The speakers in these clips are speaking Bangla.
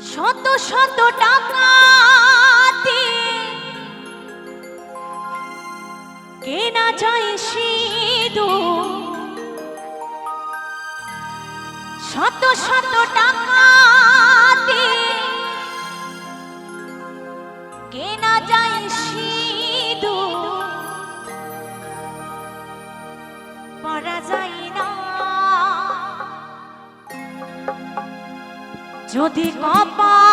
শত শত টাকাতে কেনা যায় সিঁদু শত শত টাকাতে কেনা যায় সিঁদু পরা যদি কপা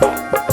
Bye.